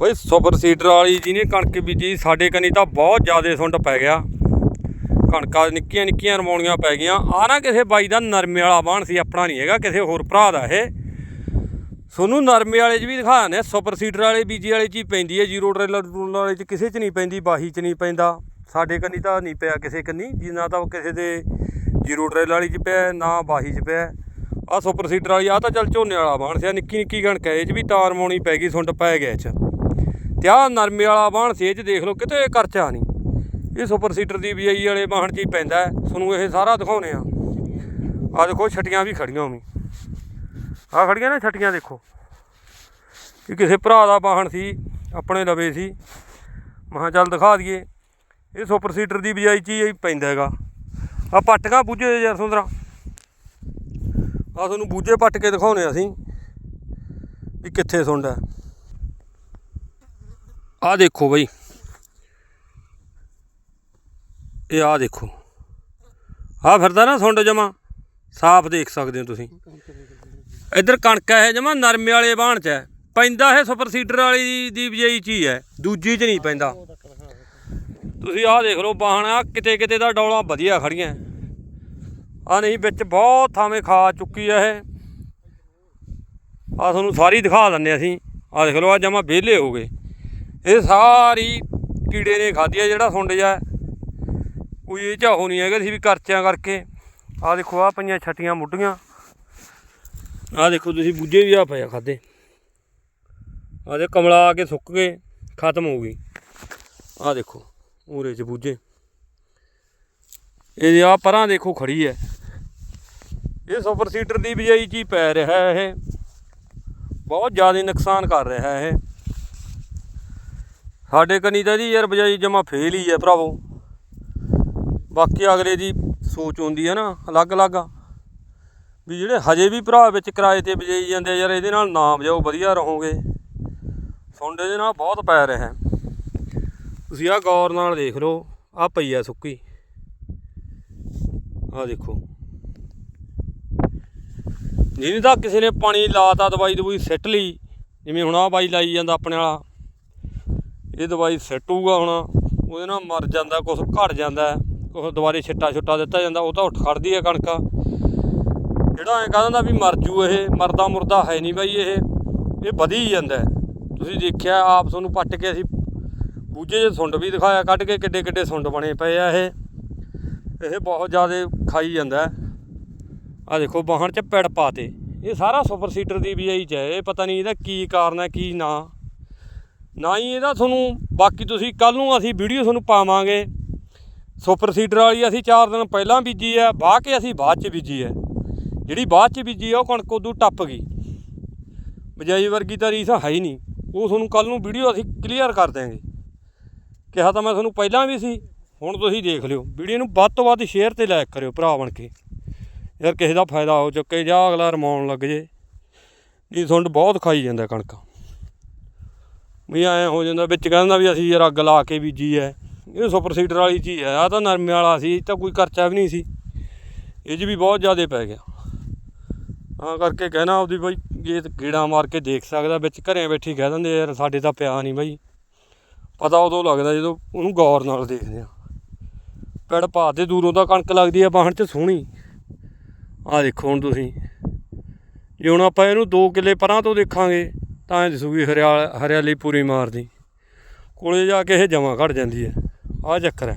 ਬਈ super seeder ਵਾਲੀ ਜਿਹਨੇ ਕਣਕ ਬੀਜੀ ਸਾਡੇ ਕਨੀ ਤਾਂ ਬਹੁਤ ਜ਼ਿਆਦਾ ਸੁੰਡ ਪੈ ਗਿਆ। ਕਣਕਾਂ ਨਿੱਕੀਆਂ ਨਿੱਕੀਆਂ ਰਮਾਉਣੀਆਂ ਪੈ ਗਈਆਂ। ਆ ਨਾ ਕਿਸੇ ਬਾਈ ਦਾ ਨਰਮੇ ਵਾਲਾ ਬਾਣ ਸੀ, ਆਪਣਾ ਨਹੀਂ ਹੈਗਾ, ਕਿਸੇ ਹੋਰ ਭਰਾ ਦਾ ਇਹ। ਸੋਨੂੰ ਨਰਮੇ ਵਾਲੇ 'ਚ ਵੀ ਦਿਖਾ ਦਿੰਦੇ ਸੁਪਰ ਸੀਡਰ ਵਾਲੇ, ਬੀਜੀ ਵਾਲੇ 'ਚ ਹੀ ਪੈਂਦੀ ਹੈ, ਜ਼ੀਰੋ ਟ੍ਰੇਲਰ ਟਰੂਲਰ ਵਾਲੇ 'ਚ ਕਿਸੇ 'ਚ ਨਹੀਂ ਪੈਂਦੀ, ਬਾਹੀ 'ਚ ਨਹੀਂ ਪੈਂਦਾ। ਸਾਡੇ ਕੰਨੀ ਤਾਂ ਨਹੀਂ ਪਿਆ ਕਿਸੇ ਕੰਨੀ, ਜਿੰਨਾ ਤਾਂ ਕਿਸੇ ਦੇ ਜ਼ੀਰੋ ਟ੍ਰੇਲਰ ਵਾਲੀ 'ਚ ਪਿਆ, ਨਾ ਬਾਹੀ 'ਚ ਪਿਆ। ਆ ਸੁਪਰ ਸੀਡਰ ਵਾਲੀ ਆ ਤਾਂ ਚੱਲ ਝੋਨੇ ਵਾਲਾ ਬਾਣ ਸੀ ਨਿੱਕੀ ਨਿੱਕੀ ਕਣਕ ਹੈ, ਇਹ 'ਚ ਵੀ ਤਾਰ ਮੋਣੀ ਪੈ ਗਈ, ਸੁੰਡ ਪੈ ਗਿਆ 'ਚ। ਤੇ ਆਹ ਨਰਮੇ ਵਾਲਾ ਬਾਣ ਸੀ, ਇਹ 'ਚ ਦੇਖ ਲਓ, ਕਿਤੇ ਕਰਚਾ ਨਹੀਂ। ਇਹ ਸੁਪਰ ਸੀਟਰ ਦੀ ਬੀਆਈ ਵਾਲੇ ਬਾਣ 'ਚ ਹੀ ਪੈਂਦਾ ਤੁਹਾਨੂੰ ਇਹ ਸਾਰਾ ਦਿਖਾਉਨੇ ਆ। ਆ ਦੇਖੋ, ਛਟੀਆਂ ਵੀ ਖੜੀਆਂ ਹੋਵੀਂ ਆ ਖੜੀਆਂ ਨੇ ਛਟੀਆਂ, ਦੇਖੋ। ਇਹ ਕਿਸੇ ਭਰਾ ਦਾ ਵਾਹਣ ਸੀ, ਆਪਣੇ ਲਵੇ ਸੀ। ਮਹਾਂ ਚੱਲ ਦਿਖਾ ਦਈਏ। ਇਹ ਸੁਪਰ ਸੀਟਰ ਦੀ ਬਜਾਈ ਚ ਹੀ ਪੈਂਦਾ ਹੈਗਾ। ਆ ਪੱਟੀਆਂ ਬੂਝੇ ਯਾਰ ਸੁੰਦਰਾ। ਆ ਤੁਹਾਨੂੰ ਬੂਝੇ ਪੱਟ ਕੇ ਦਿਖਾਉਨੇ ਅਸੀਂ, ਵੀ ਕਿੱਥੇ ਸੁੰਡ ਹੈ। ਆ ਦੇਖੋ ਬਈ। ਇਹ ਆ ਦੇਖੋ। ਆ ਫਿਰਦਾ ਨਾ ਸੁੰਡ ਜਮਾ। ਸਾਫ਼ ਦੇਖ ਸਕਦੇ ਹੋ ਤੁਸੀਂ। ਇੱਧਰ ਕਣਕ ਹੈ ਜਮਾ ਨਰਮੇ ਵਾਲੇ ਬਾਣ ਚ ਹੈ। ਪੈਂਦਾ ਇਹ ਸੁਪਰ ਸੀਡਰ ਵਾਲੀ ਦੀ ਬਜਾਈ ਚ ਹੀ ਹੈ। ਦੂਜੀ ਚ ਨਹੀਂ ਪੈਂਦਾ। ਤੁਸੀਂ ਆਹ ਦੇਖ ਲਓ ਬਾਹਣ ਆ ਕਿਤੇ ਕਿਤੇ ਦਾ ਡੌਲਾ ਵਧੀਆ ਖੜੀਆਂ। ਆ ਨਹੀਂ, ਵਿੱਚ ਬਹੁਤ ਥਾਵੇਂ ਖਾ ਚੁੱਕੀ ਹੈ ਇਹ। ਆ ਤੁਹਾਨੂੰ ਸਾਰੀ ਦਿਖਾ ਦਿੰਨੇ ਅਸੀਂ। ਆ ਦੇਖ ਲਓ ਆ ਜਮਾ ਵਿਹਲੇ ਹੋ ਗਏ। ਇਹ ਸਾਰੀ ਕੀੜੇ ਨੇ ਖਾਧੀ ਆ ਜਿਹੜਾ ਸੁੰਡ ਜਾ। ਕੋਈ ਇਹ ਝਾਹੋ ਨਹੀਂ ਹੈਗਾ ਸੀ ਵੀ ਕਰਚਿਆਂ ਕਰਕੇ। ਆ ਦੇਖੋ ਆ ਪਈਆਂ ਛਟੀਆਂ ਮੁੱਢੀਆਂ। ਆ ਦੇਖੋ, ਤੁਸੀਂ ਬੁੱਝੇ ਵੀ ਆ ਪਿਆ ਖਾਦੇ। ਆ ਦੇ ਕਮਲਾ ਆ ਕੇ ਸੁੱਕ ਗਏ, ਖਤਮ ਹੋ ਗਈ। ਆ ਦੇਖੋ ਉਰੇ ਚ ਬੁੱਝੇ। ਇਹ ਆ ਪਰਾਂ ਦੇਖੋ ਖੜੀ ਹੈ। ਇਹ ਸੁਪਰ ਸੀਡਰ ਦੀ ਬਿਜਾਈ ਚ ਹੀ ਪੈ ਰਿਹਾ ਹੈ ਇਹ। ਬਹੁਤ ਜ਼ਿਆਦਾ ਨੁਕਸਾਨ ਕਰ ਰਿਹਾ ਹੈ ਇਹ। ਸਾਡੇ ਕਨੀ ਤਾਂ ਜੀ ਯਾਰ ਬਜਾਈ ਜਮਾ ਫੇਲ ਹੀ ਹੈ ਭਰਾਵੋ। ਬਾਕੀ ਅਗਲੇ ਦੀ ਸੋਚ ਹੁੰਦੀ ਹੈ ਨਾ ਅਲੱਗ-ਅਲੱਗ ਵੀ ਜਿਹੜੇ ਹਜੇ ਵੀ ਭਰਾ ਵਿੱਚ ਕਿਰਾਏ ਤੇ ਬਜਾਈ ਜਾਂਦੇ ਆ, ਯਾਰ ਇਹਦੇ ਨਾਲ ਨਾ ਵਜਾਓ, ਵਧੀਆ ਰਹੋਗੇ। ਸੁੰਡੇ ਦੇ ਨਾਲ ਬਹੁਤ ਪੈ ਰਿਹਾ। ਹੈ। ਤੁਸੀਂ ਆਹ ਗੌਰ ਨਾਲ ਦੇਖ ਲਓ, ਆਹ ਪਈ ਆ ਸੁੱਕੀ। ਆਹ ਦੇਖੋ। ਜਿਹਨੇ ਤਾਂ ਕਿਸੇ ਨੇ ਪਾਣੀ ਲਾਤਾ ਦਵਾਈ ਦਵਾਈ ਸਿੱਟ ਲਈ, ਜਿਵੇਂ ਹੁਣ ਆਹ ਬਾਈ ਲਾਈ ਜਾਂਦਾ ਆਪਣੇ ਵਾਲਾ। ਇਹ ਦਵਾਈ ਸਿੱਟੂਗਾ ਹੁਣ, ਉਹਦੇ ਨਾਲ ਮਰ ਜਾਂਦਾ ਕੁਝ ਘਟ ਜਾਂਦਾ ਕੁਝ ਦੁਬਾਰੇ ਛਿੱਟਾ ਛੁੱਟਾ ਦਿੱਤਾ ਜਾਂਦਾ, ਉਹ ਤਾਂ ਉੱਠ ਖੜਦੀ ਹੈ ਕਣਕ। ਜਿਹੜਾ ਐਂ ਕਹਿੰਦਾ ਵੀ ਮਰ ਜੂ ਇਹ, ਮਰਦਾ ਮੁਰਦਾ ਹੈ ਨਹੀਂ ਬਾਈ ਇਹ ਇਹ ਵਧੀ ਜਾਂਦਾ ਤੁਸੀਂ ਦੇਖਿਆ, ਆਪ ਤੁਹਾਨੂੰ ਪੱਟ ਕੇ ਅਸੀਂ ਬੂਝੇ ਜੇ ਸੁੰਡ ਵੀ ਦਿਖਾਇਆ, ਕੱਢ ਕੇ ਕਿੱਡੇ ਕਿੱਡੇ ਸੁੰਡ ਬਣੇ ਪਏ ਆ ਇਹ। ਇਹ ਬਹੁਤ ਜ਼ਿਆਦਾ ਖਾਈ ਜਾਂਦਾ ਆ ਦੇਖੋ ਬਾਹਣ ਚ ਪੈੜ ਪਾਤੇ। ਇਹ ਸਾਰਾ ਸੁਪਰ ਸੀਡਰ ਦੀ ਬੀਆਈ ਚ ਹੈ, ਇਹ ਪਤਾ ਨਹੀਂ ਇਹਦਾ ਕੀ ਕਾਰਨ ਹੈ, ਕੀ ਨਾ। ਨਾ ਹੀ ਇਹਦਾ ਤੁਹਾਨੂੰ, ਬਾਕੀ ਤੁਸੀਂ ਕੱਲ ਨੂੰ ਅਸੀਂ ਵੀਡੀਓ ਤੁਹਾਨੂੰ ਪਾਵਾਂਗੇ। ਸੁਪਰ ਸੀਡਰ ਵਾਲੀ ਅਸੀਂ 4 ਦਿਨ ਪਹਿਲਾਂ ਬੀਜੀ ਆ, ਵਾਹ ਕੇ ਅਸੀਂ ਬਾਅਦ ਚ ਬੀਜੀ ਹੈ ਜਿਹੜੀ ਬਾਅਦ ਚ ਬੀਜੀ ਆ, ਉਹ ਕਣਕ ਉਦੋਂ ਟੱਪ ਗਈ। ਬਜਾਈ ਵਰਗੀ ਤਾਂ ਰੀਸ ਹੈ ਹੀ ਨਹੀਂ। ਉਹ ਤੁਹਾਨੂੰ ਕੱਲ ਨੂੰ ਵੀਡੀਓ ਅਸੀਂ ਕਲੀਅਰ ਕਰ ਦਿਆਂਗੇ। ਕਿਹਾ ਤਾਂ ਮੈਂ ਤੁਹਾਨੂੰ ਪਹਿਲਾਂ ਵੀ ਸੀ, ਹੁਣ ਤੁਸੀਂ ਦੇਖ ਲਿਓ। ਵੀਡੀਓ ਨੂੰ ਵੱਧ ਤੋਂ ਵੱਧ ਸ਼ੇਅਰ ਤੇ ਲਾਇਕ ਕਰਿਓ ਭਰਾ ਬਣ ਕੇ। ਯਾਰ ਕਿਸੇ ਦਾ ਫਾਇਦਾ ਹੋ ਚੁੱਕੇ, ਜਾਂ ਅਗਲਾ ਰਮਾਉਣ ਲੱਗ ਜੇ। ਨਹੀਂ ਤੁਹਾਨੂੰ ਬਹੁਤ ਖਾਈ ਜਾਂਦਾ ਕਣਕ। ਵੀ ਐ ਹੋ ਜਾਂਦਾ, ਵਿੱਚ ਕਹਿੰਦਾ ਵੀ ਅਸੀਂ ਯਾਰ ਅੱਗ ਲਾ ਕੇ ਬੀਜੀ ਐ। ਇਹ ਸੁਪਰ ਸੀਡਰ ਵਾਲੀ ਚੀਜ਼ ਐ ਆ ਤਾਂ ਨਰਮੇ ਵਾਲਾ ਸੀ, ਇਹ ਤਾਂ ਕੋਈ ਖਰਚਾ ਵੀ ਨਹੀਂ ਸੀ। ਇਹ 'ਚ ਵੀ ਬਹੁਤ ਜ਼ਿਆਦਾ ਪੈ ਗਿਆ। ਆ ਕਰਕੇ ਕਹਿਣਾ ਆਪਦੀ ਬਾਈ ਇਹ ਕੀੜਾ ਮਾਰ ਕੇ ਦੇਖ ਸਕਦਾ, ਵਿੱਚ ਘਰੇ ਬੈਠੀ ਕਹਿ ਦਿੰਦੇ ਯਾਰ ਸਾਡੇ ਤਾਂ ਪਿਆ ਨਹੀਂ ਬਾਈ। ਪਤਾ ਉਦੋਂ ਲੱਗਦਾ ਜਦੋਂ ਉਹਨੂੰ ਗੌਰ ਨਾਲ ਦੇਖਦੇ ਆ। ਪੈੜ ਪਾ ਤੇ ਦੂਰੋਂ ਤਾਂ ਕਣਕ ਲੱਗਦੀ ਆ, ਬਾਹਣ 'ਚ ਸੋਹਣੀ। ਆ ਦੇਖੋ ਹੁਣ ਤੁਸੀਂ। ਜੇ ਹੁਣ ਆਪਾਂ ਇਹਨੂੰ 2 ਕਿੱਲੇ ਪਰਾਂ ਤੋਂ ਦੇਖਾਂਗੇ ਤਾਂ ਇਹ ਦਿਸੂਗੀ ਹਰਿਆਲ ਹਰਿਆਲੀ ਪੂਰੀ ਮਾਰਦੀ। ਕੋਲੇ ਜਾ ਕੇ ਇਹ ਜਮਾ ਘਟ ਜਾਂਦੀ ਹੈ। ਆਹ ਚੱਕਰ ਹੈ।